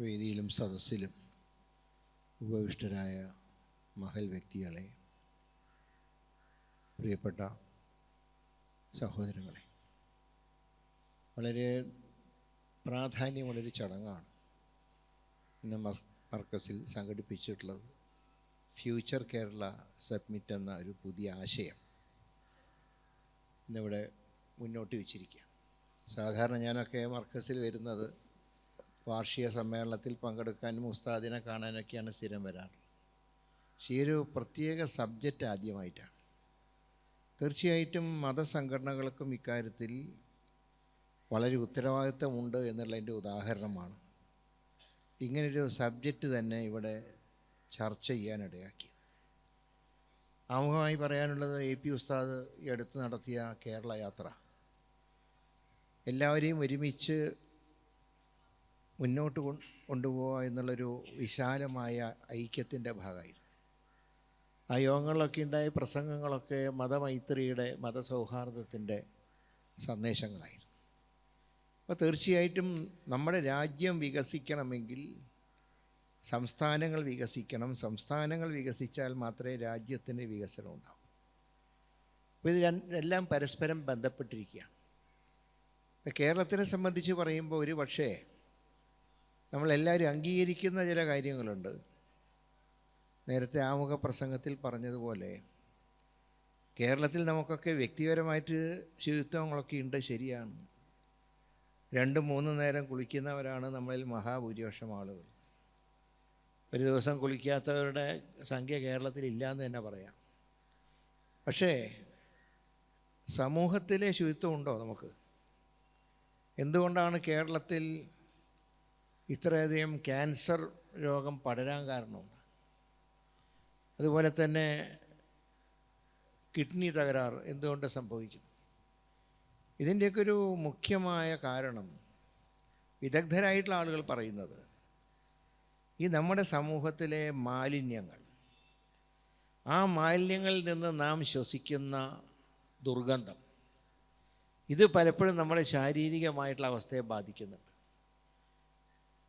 വേദിയിലും സദസ്സിലും ഉപവിഷ്ടരായ മഹൽ വ്യക്തികളെ പ്രിയപ്പെട്ട സഹോദരങ്ങളെ വളരെ പ്രാധാന്യമുള്ളൊരു ചടങ്ങാണ് ഇന്ന് മർക്കസിൽ സംഘടിപ്പിച്ചിട്ടുള്ളത്. ഫ്യൂച്ചർ കേരള സബ്മിറ്റ് എന്ന ഒരു പുതിയ ആശയം ഇന്നിവിടെ മുന്നോട്ട് വച്ചിരിക്കുക സാധാരണ ഞാനൊക്കെ മർക്കസിൽ വരുന്നത് വാർഷിക സമ്മേളനത്തിൽ പങ്കെടുക്കാനും ഉസ്താദിനെ കാണാനൊക്കെയാണ് സ്ഥിരം വരാറുള്ളത് പക്ഷേ ഈ ഒരു പ്രത്യേക സബ്ജക്റ്റ് ആദ്യമായിട്ടാണ്. തീർച്ചയായിട്ടും മതസംഘടനകൾക്കും ഇക്കാര്യത്തിൽ വളരെ ഉത്തരവാദിത്തമുണ്ട് എന്നുള്ളതിന്റെ ഉദാഹരണമാണ്. ഇങ്ങനൊരു സബ്ജക്റ്റ് തന്നെ ഇവിടെ ചർച്ച ചെയ്യാനിടയാക്കി ആമുഖമായി പറയാനുള്ളത് എ പി ഉസ്താദ് ഈ അടുത്ത് നടത്തിയ കേരള യാത്ര. എല്ലാവരെയും ഒരുമിച്ച് മുന്നോട്ട് കൊണ്ടുപോകുക എന്നുള്ളൊരു വിശാലമായ ഐക്യത്തിന്റെ ഭാഗമായിരുന്നു. ആ യോഗങ്ങളിലൊക്കെ ഉണ്ടായ പ്രസംഗങ്ങളൊക്കെ മതമൈത്രിയുടെ മതസൗഹാർദ്ദത്തിന്റെ സന്ദേശങ്ങളായിരുന്നു. അപ്പോൾ തീർച്ചയായിട്ടും നമ്മുടെ രാജ്യം വികസിക്കണമെങ്കിൽ സംസ്ഥാനങ്ങൾ വികസിക്കണം. സംസ്ഥാനങ്ങൾ വികസിച്ചാൽ മാത്രമേ രാജ്യത്തിന് വികസനം ഉണ്ടാവൂ. അപ്പോൾ ഇത് എല്ലാം പരസ്പരം ബന്ധപ്പെട്ടിരിക്കുകയാണ്. ഇപ്പോൾ കേരളത്തിനെ സംബന്ധിച്ച് പറയുമ്പോൾ ഒരു പക്ഷേ നമ്മളെല്ലാവരും അംഗീകരിക്കുന്ന ചില കാര്യങ്ങളുണ്ട്. നേരത്തെ ആമുഖ പ്രസംഗത്തിൽ പറഞ്ഞതുപോലെ കേരളത്തിൽ നമുക്കൊക്കെ വ്യക്തിപരമായിട്ട് ശുചിത്വങ്ങളൊക്കെ ഉണ്ട് ശരിയാണ്. രണ്ട് മൂന്ന് നേരം കുളിക്കുന്നവരാണ് നമ്മളിൽ മഹാഭൂരിപക്ഷം ആളുകൾ. ഒരു ദിവസം കുളിക്കാത്തവരുടെ സംഖ്യ കേരളത്തിൽ ഇല്ലയെന്ന് തന്നെ പറയാം. പക്ഷേ സമൂഹത്തിലെ ശുചിത്വം ഉണ്ടോ നമുക്ക്? എന്തുകൊണ്ടാണ് കേരളത്തിൽ ഇത്രയധികം ക്യാൻസർ രോഗം പടരാൻ കാരണമുണ്ട്. അതുപോലെ തന്നെ കിഡ്നി തകരാറ് എന്തുകൊണ്ട് സംഭവിക്കുന്നു? ഇതിന്റെയൊക്കെ ഒരു മുഖ്യമായ കാരണം വിദഗ്ധരായിട്ടുള്ള ആളുകൾ പറയുന്നത് ഈ നമ്മുടെ സമൂഹത്തിലെ മാലിന്യങ്ങൾ ആ മാലിന്യങ്ങളിൽ നിന്ന് നാം ശ്വസിക്കുന്ന ദുർഗന്ധം ഇത് പലപ്പോഴും നമ്മുടെ ശാരീരികമായിട്ടുള്ള അവസ്ഥയെ ബാധിക്കുന്നുണ്ട്.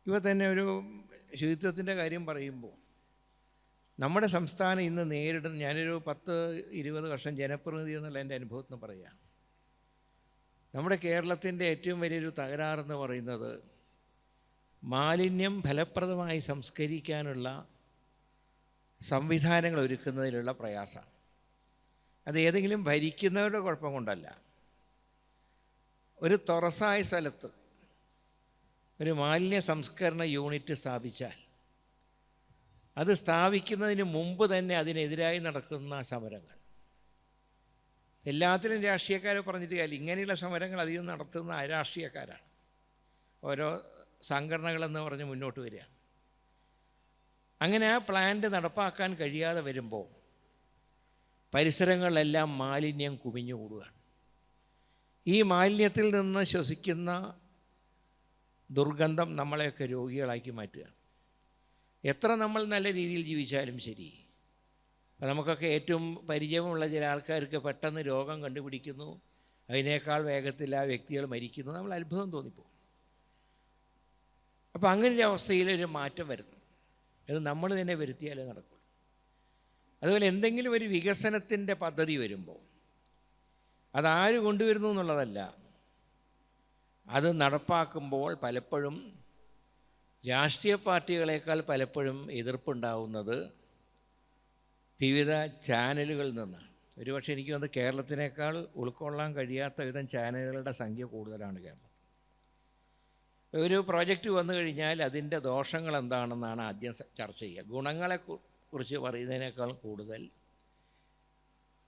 ഇവ തന്നെ ഒരു ശുചിത്വത്തിന്റെ കാര്യം പറയുമ്പോൾ നമ്മുടെ സംസ്ഥാനം ഇന്ന് നേരിടുന്ന ഞാനൊരു പത്ത് ഇരുപത് വർഷം ജനപ്രതിനിധി എന്നുള്ള എന്റെ അനുഭവത്തിൽ നിന്ന് പറയാം. നമ്മുടെ കേരളത്തിന്റെ ഏറ്റവും വലിയൊരു തകരാറെന്ന് പറയുന്നത് മാലിന്യം ഫലപ്രദമായി സംസ്കരിക്കാനുള്ള സംവിധാനങ്ങൾ ഒരുക്കുന്നതിലുള്ള പ്രയാസമാണ്. അത് ഏതെങ്കിലും ഭരിക്കുന്നവരുടെ കുഴപ്പം കൊണ്ടല്ല. ഒരു തുറസായ സ്ഥലത്ത് ഒരു മാലിന്യ സംസ്കരണ യൂണിറ്റ് സ്ഥാപിച്ചാൽ അത് സ്ഥാപിക്കുന്നതിന് മുമ്പ് തന്നെ അതിനെതിരായി നടക്കുന്ന സമരങ്ങൾ. എല്ലാത്തിലും രാഷ്ട്രീയക്കാരെ പറഞ്ഞിട്ട് കാര്യം ഇങ്ങനെയുള്ള സമരങ്ങൾ അധികം നടത്തുന്ന രാഷ്ട്രീയക്കാരാണ് ഓരോ സംഘടനകളെന്ന് പറഞ്ഞ് മുന്നോട്ട് വരികയാണ്. അങ്ങനെ ആ പ്ലാന്റ് നടപ്പാക്കാൻ കഴിയാതെ വരുമ്പോൾ പരിസരങ്ങളിലെല്ലാം മാലിന്യം കുമിഞ്ഞുകൂടുകയാണ്. ഈ മാലിന്യത്തിൽ നിന്ന് ശ്വസിക്കുന്ന ദുർഗന്ധം നമ്മളെയൊക്കെ രോഗികളാക്കി മാറ്റുകയാണ്. എത്ര നമ്മൾ നല്ല രീതിയിൽ ജീവിച്ചാലും ശരി. അപ്പം നമുക്കൊക്കെ ഏറ്റവും പരിചയമുള്ള ചില ആൾക്കാർക്ക് പെട്ടെന്ന് രോഗം കണ്ടുപിടിക്കുന്നു. അതിനേക്കാൾ വേഗത്തിൽ ആ വ്യക്തികൾ മരിക്കുന്നു. നമ്മൾ അത്ഭുതം തോന്നിപ്പോകും. അപ്പോൾ അവസ്ഥയിൽ ഒരു മാറ്റം വരുന്നു. അത് നമ്മൾ തന്നെ വരുത്തിയാലേ നടക്കുള്ളൂ. അതുപോലെ എന്തെങ്കിലും ഒരു വികസനത്തിന്റെ പദ്ധതി വരുമ്പോൾ അതാര് കൊണ്ടുവരുന്നു എന്നുള്ളതല്ല അത് നടപ്പാക്കുമ്പോൾ പലപ്പോഴും രാഷ്ട്രീയ പാർട്ടികളേക്കാൾ പലപ്പോഴും എതിർപ്പുണ്ടാവുന്നത് വിവിധ ചാനലുകളിൽ നിന്നാണ്. ഒരുപക്ഷെ എനിക്ക് വന്ന് കേരളത്തിനേക്കാൾ ഉൾക്കൊള്ളാൻ കഴിയാത്ത വിധം ചാനലുകളുടെ സംഖ്യ കൂടുതലാണ് കേരളം. ഒരു പ്രോജക്റ്റ് വന്നു കഴിഞ്ഞാൽ അതിന്റെ ദോഷങ്ങൾ എന്താണെന്നാണ് ആദ്യം ചർച്ച ചെയ്യുക. ഗുണങ്ങളെ കുറിച്ച് പറയുന്നതിനേക്കാൾ കൂടുതൽ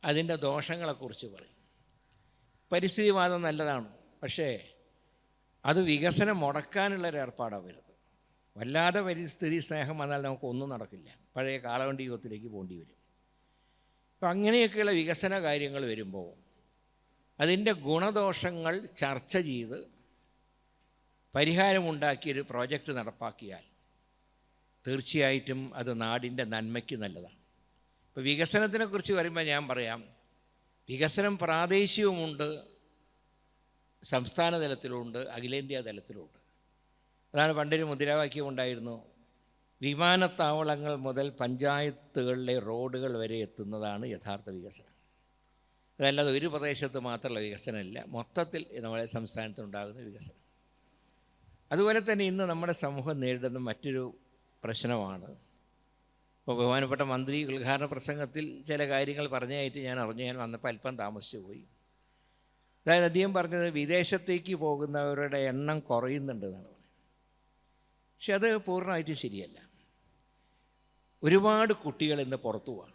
അതിന്റെ ദോഷങ്ങളെക്കുറിച്ച് പറയും. പരിസ്ഥിതിവാദം നല്ലതാണ്. പക്ഷേ അത് വികസനം മുടക്കാനുള്ള ഒരു ഏർപ്പാടാണ് വരുന്നത് വല്ലാതെ പരിസ്ഥിതി സ്നേഹം വന്നാൽ നമുക്ക് ഒന്നും നടക്കില്ല. പഴയ കാളവണ്ടി യുഗത്തിലേക്ക് പോകേണ്ടി വരും. അപ്പം അങ്ങനെയൊക്കെയുള്ള വികസന കാര്യങ്ങൾ വരുമ്പോൾ അതിന്റെ ഗുണദോഷങ്ങൾ ചർച്ച ചെയ്ത് പരിഹാരമുണ്ടാക്കിയൊരു പ്രോജക്റ്റ് നടപ്പാക്കിയാൽ തീർച്ചയായിട്ടും അത് നാടിന്റെ നന്മയ്ക്ക് നല്ലതാണ്. ഇപ്പോൾ വികസനത്തിനെക്കുറിച്ച് വരുമ്പോൾ ഞാൻ പറയാം. വികസനം പ്രാദേശികവുമുണ്ട്. സംസ്ഥാന തലത്തിലുമുണ്ട് അഖിലേന്ത്യാ തലത്തിലുമുണ്ട് അതാണ് പണ്ടൊരു മുദ്രാവാക്യം ഉണ്ടായിരുന്നു. വിമാനത്താവളങ്ങൾ മുതൽ പഞ്ചായത്തുകളിലെ റോഡുകൾ വരെ എത്തുന്നതാണ് യഥാർത്ഥ വികസനം. അതല്ലാതെ ഒരു പ്രദേശത്ത് മാത്രമുള്ള വികസനമല്ല മൊത്തത്തിൽ നമ്മുടെ സംസ്ഥാനത്തുണ്ടാകുന്ന വികസനം. അതുപോലെ തന്നെ ഇന്ന് നമ്മുടെ സമൂഹം നേരിടുന്ന മറ്റൊരു പ്രശ്നമാണ്. ഇപ്പോൾ ബഹുമാനപ്പെട്ട മന്ത്രി ഉദ്ഘാടന പ്രസംഗത്തിൽ ചില കാര്യങ്ങൾ പറഞ്ഞായിട്ട് ഞാൻ അറിഞ്ഞു. ഞാൻ വന്നപ്പോൾ അല്പം താമസിച്ചു പോയി അതായത് അദ്ദേഹം പറഞ്ഞത് വിദേശത്തേക്ക് പോകുന്നവരുടെ എണ്ണം കുറയുന്നുണ്ട് എന്നാണ് പറയുന്നത്. പക്ഷെ അത് പൂർണമായിട്ട് ശരിയല്ല. ഒരുപാട് കുട്ടികൾ ഇന്ന് പുറത്തു പോവാണ്.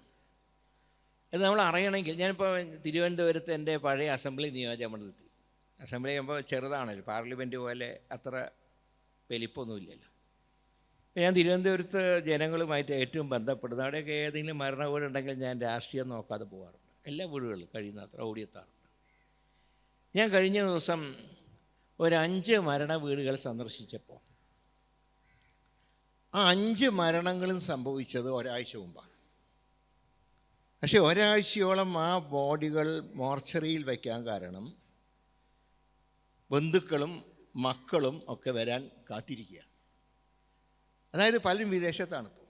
അത് നമ്മൾ അറിയണമെങ്കിൽ ഞാനിപ്പോൾ തിരുവനന്തപുരത്ത് എന്റെ പഴയ അസംബ്ലി നിയോജകമണ്ഡലത്തിൽ അസംബ്ലി ആകുമ്പോൾ ചെറുതാണല്ലോ പാർലമെന്റ് പോലെ അത്ര വലിപ്പമൊന്നുമില്ലല്ലോ ഞാൻ തിരുവനന്തപുരത്ത് ജനങ്ങളുമായിട്ട് ഏറ്റവും ബന്ധപ്പെടുന്നത് അവിടെയൊക്കെ ഏതെങ്കിലും മരണ വീടുണ്ടെങ്കിൽ ഞാൻ രാഷ്ട്രീയം നോക്കാതെ പോകാറുണ്ട് എല്ലാ വീടുകളിലും കഴിയുന്നത്ര ഓടിയെത്താറുണ്ട് ഞാൻ കഴിഞ്ഞ ദിവസം ഒരു അഞ്ച് മരണ വീടുകൾ സന്ദർശിച്ചപ്പോൾ. ആ അഞ്ച് മരണങ്ങളും സംഭവിച്ചത് ഒരാഴ്ച മുമ്പാണ്. പക്ഷേ ഒരാഴ്ചയോളം ആ ബോഡികൾ മോർച്ചറിയിൽ വയ്ക്കാൻ കാരണം ബന്ധുക്കളും മക്കളും ഒക്കെ വരാൻ കാത്തിരിക്കുക അതായത് പലരും വിദേശത്താണ് ഇപ്പോൾ.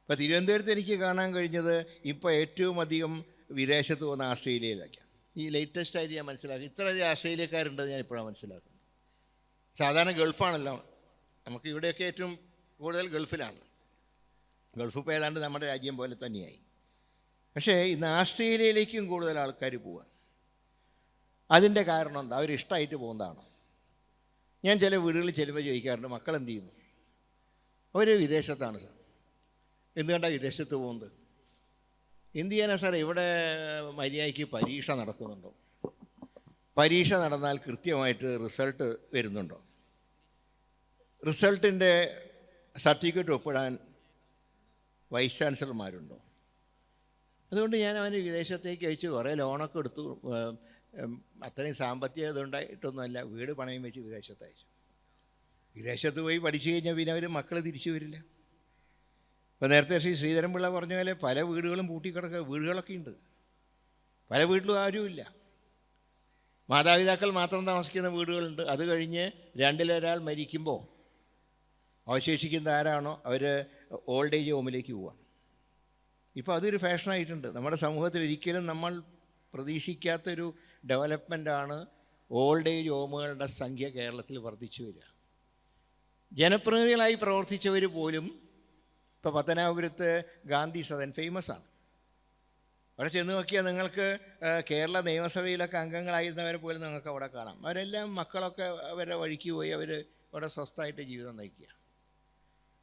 ഇപ്പോൾ തിരുവനന്തപുരത്ത് എനിക്ക് കാണാൻ കഴിഞ്ഞത് ഇപ്പോൾ ഏറ്റവും അധികം വിദേശത്ത് പോകുന്ന ആസ്ട്രേലിയയിലേക്കാണ് ഈ ലേറ്റസ്റ്റ് ആയിട്ട് ഞാൻ മനസ്സിലാക്കി. ഇത്രയധികം ആസ്ട്രേലിയക്കാരുണ്ടെന്ന് ഞാൻ ഇപ്പോഴാണ് മനസ്സിലാക്കുന്നത്. സാധാരണ ഗൾഫാണല്ലോ. നമുക്ക് ഇവിടെയൊക്കെ ഏറ്റവും കൂടുതൽ ഗൾഫിലാണ്. ഗൾഫ് ഇപ്പോൾ ഏതാണ്ട് നമ്മുടെ രാജ്യം പോലെ തന്നെയായി. പക്ഷേ ഇന്ന് ആസ്ട്രേലിയയിലേക്കും കൂടുതൽ ആൾക്കാർ പോവാൻ. അതിന്റെ കാരണം എന്താ? അവരിഷ്ടമായിട്ട് പോകുന്നതാണോ? ഞാൻ ചില വീടുകളിൽ ചെല്ലുമ്പോൾ ചോദിക്കാറുണ്ട് മക്കൾ എന്ത് ചെയ്യുന്നു? അവർ വിദേശത്താണ് സാർ. എന്തുകൊണ്ടാണ് വിദേശത്ത് പോകുന്നത്? എന്ത് ചെയ്യാനാ ഇവിടെ മര്യാദയ്ക്ക് പരീക്ഷ നടക്കുന്നുണ്ടോ? പരീക്ഷ നടന്നാൽ കൃത്യമായിട്ട് റിസൾട്ട് വരുന്നുണ്ടോ? റിസൾട്ടിന്റെ സർട്ടിഫിക്കറ്റ് ഒപ്പിടാൻ വൈസ് ചാൻസലർമാരുണ്ടോ? അതുകൊണ്ട് ഞാൻ അവന് വിദേശത്തേക്ക് അയച്ച് കുറേ ലോണൊക്കെ എടുത്തു അത്രയും സാമ്പത്തിക ഇതുണ്ടായിട്ടൊന്നുമല്ല വീട് പണയം വെച്ച് വിദേശത്ത് അയച്ചു. വിദേശത്ത് പോയി പഠിച്ചു കഴിഞ്ഞാൽ പിന്നെ അവർ മക്കൾ തിരിച്ചു വരില്ല. ഇപ്പോൾ നേരത്തെ ശ്രീ ശ്രീധരൻപിള്ള പറഞ്ഞ പോലെ പല വീടുകളും പൂട്ടിക്കിടക്കുക വീടുകളൊക്കെ ഉണ്ട്. പല വീട്ടിലും ആരുമില്ല. മാതാപിതാക്കൾ മാത്രം താമസിക്കുന്ന വീടുകളുണ്ട്. അത് കഴിഞ്ഞ് രണ്ടിലൊരാൾ മരിക്കുമ്പോൾ അവശേഷിക്കുന്ന ആരാണോ അവർ ഓൾഡ് ഏജ് ഹോമിലേക്ക് പോവാം. ഇപ്പോൾ അതൊരു ഫാഷനായിട്ടുണ്ട്. നമ്മുടെ സമൂഹത്തിൽ ഒരിക്കലും നമ്മൾ പ്രതീക്ഷിക്കാത്തൊരു ഡെവലപ്മെന്റാണ് ഓൾഡ് ഏജ് ഹോമുകളുടെ സംഖ്യ കേരളത്തിൽ വർദ്ധിച്ചു വരിക. ജനപ്രതിനിധികളായി പ്രവർത്തിച്ചവർ പോലും ഇപ്പോൾ പത്തനാപുരത്ത് ഗാന്ധി സദൻ ഫേമസ് ആണ്. അവിടെ ചെന്ന് നോക്കിയാൽ നിങ്ങൾക്ക് കേരള നിയമസഭയിലൊക്കെ അംഗങ്ങളായിരുന്നവരെ പോലും നിങ്ങൾക്ക് അവിടെ കാണാം. അവരെല്ലാം മക്കളൊക്കെ അവരുടെ വഴിക്ക് പോയി അവർ അവിടെ സ്വസ്ഥമായിട്ട് ജീവിതം നയിക്കുക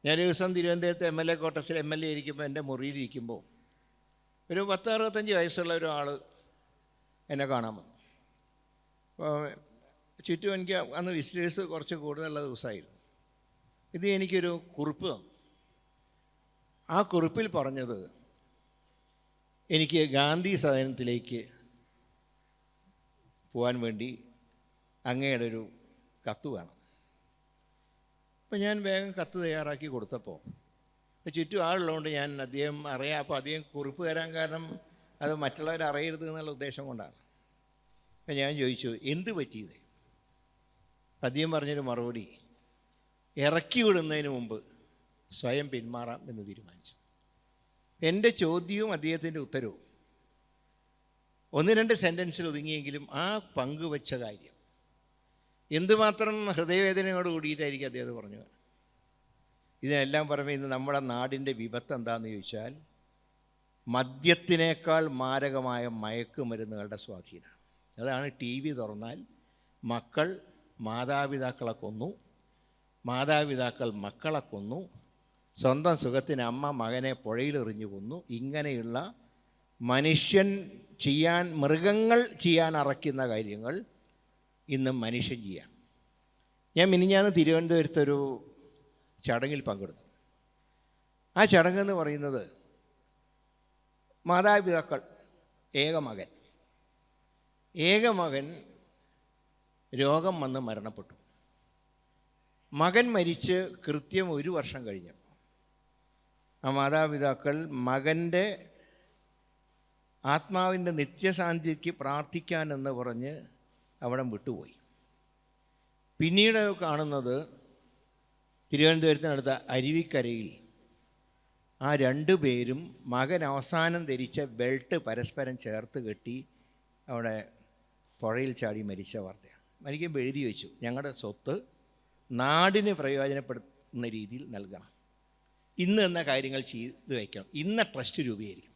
ഞാനൊരു ദിവസം തിരുവനന്തപുരത്ത് എം എൽ എ കോട്ടസിൽ എം എൽ എ ഇരിക്കുമ്പോൾ എന്റെ മുറിയിലിരിക്കുമ്പോൾ ഒരു പത്ത് അറുപത്തഞ്ച് വയസ്സുള്ള ഒരാൾ എന്നെ കാണാൻ വന്നു. അപ്പോൾ ചുറ്റും എനിക്ക് അന്ന് വിസിറ്റേഴ്സ് കുറച്ച് കൂടുതലുള്ള ദിവസമായിരുന്നു. ഇത് എനിക്കൊരു കുറിപ്പ് തന്നു. ആ കുറിപ്പിൽ പറഞ്ഞത് എനിക്ക് ഗാന്ധി സദനത്തിലേക്ക് പോകാൻ വേണ്ടി അങ്ങയുടെ ഒരു കത്ത് വേണം. അപ്പം ഞാൻ വേഗം കത്ത് തയ്യാറാക്കി കൊടുത്തപ്പോൾ ചുറ്റും ആളുള്ളതുകൊണ്ട് ഞാൻ അദ്ദേഹം അറിയാം. അപ്പോൾ അദ്ദേഹം കുറിപ്പ് തരാൻ കാരണം അത് മറ്റുള്ളവർ അറിയരുത് എന്നുള്ള ഉദ്ദേശം കൊണ്ടാണ്. അപ്പം ഞാൻ ചോദിച്ചു എന്ത് പറ്റിയത്? അദ്ദേഹം പറഞ്ഞൊരു മറുപടി ഇറക്കി വിടുന്നതിന് മുമ്പ് സ്വയം പിന്മാറാം എന്ന് തീരുമാനിച്ചു. എന്റെ ചോദ്യവും അദ്ദേഹത്തിന്റെ ഉത്തരവും. ഒന്ന് രണ്ട് സെന്റൻസിൽ ഒതുങ്ങിയെങ്കിലും ആ പങ്കുവച്ച കാര്യം. എന്തുമാത്രം ഹൃദയവേദനയോട് കൂടിയിട്ടായിരിക്കും അദ്ദേഹം പറഞ്ഞു. ഇതിനെല്ലാം പുറമെ ഇന്ന് നമ്മുടെ നാടിന്റെ വിപത്ത് എന്താണെന്ന് ചോദിച്ചാൽ മദ്യത്തിനേക്കാൾ മാരകമായ മയക്കുമരുന്നുകളുടെ സ്വാധീനമാണ് അതാണ് ടി വി തുറന്നാൽ മക്കൾ മാതാപിതാക്കളെ കൊന്നു മാതാപിതാക്കൾ മക്കളെ കൊന്നു സ്വന്തം സുഖത്തിന് അമ്മ മകനെ പുഴയിലെറിഞ്ഞു കൊന്നു. ഇങ്ങനെയുള്ള മനുഷ്യൻ ചെയ്യാൻ മൃഗങ്ങൾ ചെയ്യാൻ അറയ്ക്കുന്ന കാര്യങ്ങൾ ഇന്ന് മനുഷ്യൻ ചെയ്യാം ഞാൻ മിനിഞ്ഞാന്ന് തിരുവനന്തപുരത്തൊരു ചടങ്ങിൽ പങ്കെടുത്തു. ആ ചടങ്ങെന്ന് പറയുന്നത് മാതാപിതാക്കൾ ഏകമകൻ ഏകമകൻ രോഗം വന്ന് മരണപ്പെട്ടു. മകൻ മരിച്ച് കൃത്യം ഒരു വർഷം കഴിഞ്ഞപ്പോൾ. ആ മാതാപിതാക്കൾ മകന്റെ ആത്മാവിന്റെ നിത്യശാന്തിക്ക് പ്രാർത്ഥിക്കാനെന്ന് പറഞ്ഞ് അവിടം വിട്ടുപോയി. പിന്നീട് കാണുന്നത് തിരുവനന്തപുരത്തിനടുത്ത അരുവിക്കരയിൽ ആ രണ്ടു പേരും മകൻ അവസാനം ധരിച്ച ബെൽറ്റ് പരസ്പരം ചേർത്ത് കെട്ടി അവിടെ പുഴയിൽ ചാടി മരിച്ച വാർത്തയാണ്. മരിക്കുമ്പോൾ എഴുതി വെച്ചു ഞങ്ങളുടെ സ്വത്ത് നാടിന് പ്രയോജനപ്പെടുത്തുന്ന രീതിയിൽ നൽകണം. ഇന്ന് എന്ന കാര്യങ്ങൾ ചെയ്ത് വയ്ക്കണം ഇന്ന ട്രസ്റ്റ് രൂപീകരിക്കും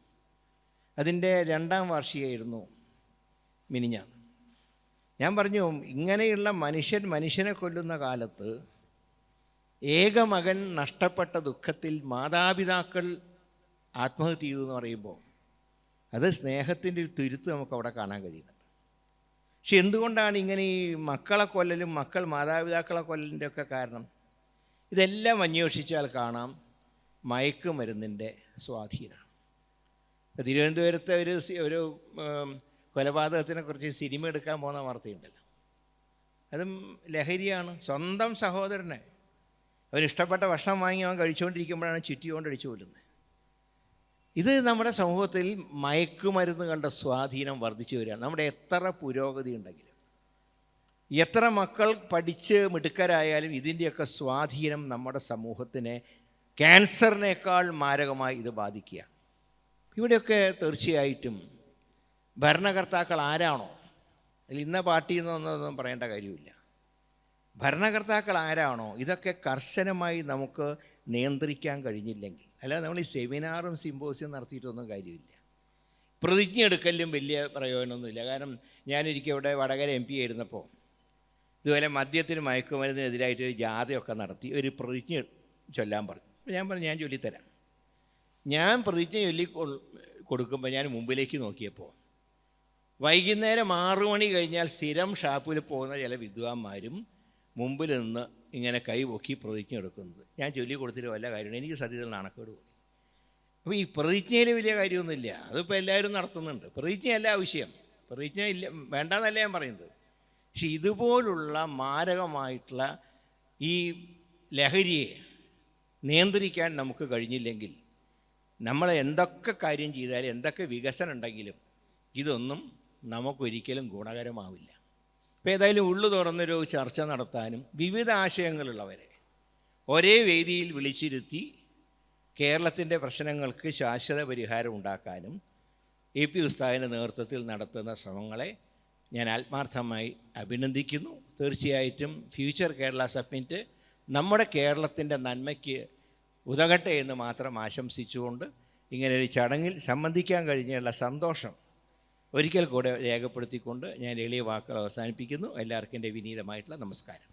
അതിന്റെ രണ്ടാം വാർഷികമായിരുന്നു മിനിഞ്ഞ ഞാൻ പറഞ്ഞു ഇങ്ങനെയുള്ള മനുഷ്യൻ മനുഷ്യനെ കൊല്ലുന്ന കാലത്ത് ഏകമകൻ നഷ്ടപ്പെട്ട ദുഃഖത്തിൽ മാതാപിതാക്കൾ ആത്മഹത്യ ചെയ്തു എന്ന് പറയുമ്പോൾ അത് സ്നേഹത്തിന്റെ ഒരു തുരുത്ത് നമുക്ക് അവിടെ കാണാൻ കഴിയുന്നുണ്ട്. പക്ഷെ എന്തുകൊണ്ടാണ് ഇങ്ങനെ ഈ മക്കളെ കൊല്ലലും മക്കൾ മാതാപിതാക്കളെ കൊല്ലലിന്റെ ഒക്കെ കാരണം? ഇതെല്ലാം അന്വേഷിച്ചാൽ കാണാം. മയക്കുമരുന്നിന്റെ സ്വാധീനമാണ് ഇപ്പോൾ തിരുവനന്തപുരത്തെ ഒരു ഒരു കൊലപാതകത്തിനെ കുറിച്ച് സിനിമ എടുക്കാൻ പോകുന്ന വാർത്തയുണ്ടല്ലോ. അതും ലഹരിയാണ്. സ്വന്തം സഹോദരനെ. അവൻ ഇഷ്ടപ്പെട്ട ഭക്ഷണം വാങ്ങി അവൻ കഴിച്ചുകൊണ്ടിരിക്കുമ്പോഴാണ് ചുറ്റിയോണ്ട് അടിച്ചു കൊല്ലുന്നത്. ഇത് നമ്മുടെ സമൂഹത്തിൽ മയക്കുമരുന്നുകളുടെ സ്വാധീനം വർദ്ധിച്ചു വരികയാണ്. നമ്മുടെ എത്ര പുരോഗതി ഉണ്ടെങ്കിലും എത്ര മക്കൾ പഠിച്ച് മിടുക്കരായാലും ഇതിന്റെയൊക്കെ സ്വാധീനം നമ്മുടെ സമൂഹത്തിനെ ക്യാൻസറിനേക്കാൾ മാരകമായി ഇത് ബാധിക്കുക ഇവിടെയൊക്കെ തീർച്ചയായിട്ടും ഭരണകർത്താക്കൾ ആരാണോ? അതിൽ ഇന്ന പാർട്ടി എന്നൊന്നും പറയേണ്ട കാര്യമില്ല. ഭരണകർത്താക്കൾ ആരാണോ? ഇതൊക്കെ കർശനമായി നമുക്ക് നിയന്ത്രിക്കാൻ കഴിഞ്ഞില്ലെങ്കിൽ അല്ലാതെ നമ്മൾ ഈ സെമിനാറും സിമ്പോസിയം നടത്തിയിട്ടൊന്നും കാര്യമില്ല. പ്രതിജ്ഞ എടുക്കലും വലിയ പ്രയോജനമൊന്നുമില്ല. കാരണം ഞാനിരിക്കും ഇവിടെ വടകര എം പി ആയിരുന്നപ്പോൾ ഇതുപോലെ മദ്യത്തിന് മയക്കുമരുന്നിനെതിരായിട്ട് ഒരു ജാഥയൊക്കെ നടത്തി ഒരു പ്രതിജ്ഞ ചൊല്ലാൻ പറഞ്ഞു. ഞാൻ പറഞ്ഞു ഞാൻ ചൊല്ലിത്തരാം. ഞാൻ പ്രതിജ്ഞ ചൊല്ലി കൊടുക്കുമ്പോൾ ഞാൻ മുമ്പിലേക്ക് നോക്കിയപ്പോൾ വൈകുന്നേരം ആറു മണി കഴിഞ്ഞാൽ സ്ഥിരം ഷാപ്പിൽ പോകുന്ന ചില വിദ്വാന്മാരും മുമ്പിൽ നിന്ന് ഇങ്ങനെ കൈ പൊക്കി പ്രതിജ്ഞ എടുക്കുന്നത്. ഞാൻ ചൊല്ലി കൊടുത്തിട്ട് വല്ല കാര്യമാണ് എനിക്ക് സത്യത്തിൽ നാണക്കേട് പോയി അപ്പോൾ ഈ പ്രതിജ്ഞയിൽ വലിയ കാര്യമൊന്നുമില്ല. അതിപ്പോൾ എല്ലാവരും നടത്തുന്നുണ്ട്. പ്രതിജ്ഞയല്ല ആവശ്യം. പ്രതിജ്ഞ ഇല്ല വേണ്ടെന്നല്ല ഞാൻ പറയുന്നത്. പക്ഷെ ഇതുപോലുള്ള മാരകമായിട്ടുള്ള ഈ ലഹരിയെ നിയന്ത്രിക്കാൻ നമുക്ക് കഴിഞ്ഞില്ലെങ്കിൽ നമ്മൾ എന്തൊക്കെ കാര്യം ചെയ്താലും എന്തൊക്കെ വികസനം ഉണ്ടെങ്കിലും ഇതൊന്നും നമുക്കൊരിക്കലും ഗുണകരമാവില്ല. ഇപ്പം ഏതായാലും ഉള്ളു തുറന്നൊരു ചർച്ച നടത്താനും വിവിധ ആശയങ്ങളുള്ളവരെ ഒരേ വേദിയിൽ വിളിച്ചിരുത്തി കേരളത്തിന്റെ പ്രശ്നങ്ങൾക്ക് ശാശ്വത പരിഹാരം ഉണ്ടാക്കാനും എ പി ഉസ്താദിന്റെ നേതൃത്വത്തിൽ നടത്തുന്ന ശ്രമങ്ങളെ ഞാൻ ആത്മാർത്ഥമായി അഭിനന്ദിക്കുന്നു. തീർച്ചയായിട്ടും ഫ്യൂച്ചർ കേരള സബ്മിറ്റ് നമ്മുടെ കേരളത്തിന്റെ നന്മയ്ക്ക് ഉതകട്ടെ എന്ന് മാത്രം ആശംസിച്ചുകൊണ്ട് ഇങ്ങനെ ഒരു ചടങ്ങിൽ സംബന്ധിക്കാൻ കഴിഞ്ഞുള്ള സന്തോഷം ഒരിക്കൽ കൂടെ രേഖപ്പെടുത്തിക്കൊണ്ട് ഞാൻ എളിയ വാക്കുകൾ അവസാനിപ്പിക്കുന്നു. എല്ലാവർക്കും എന്റെ വിനീതമായിട്ടുള്ള നമസ്കാരം.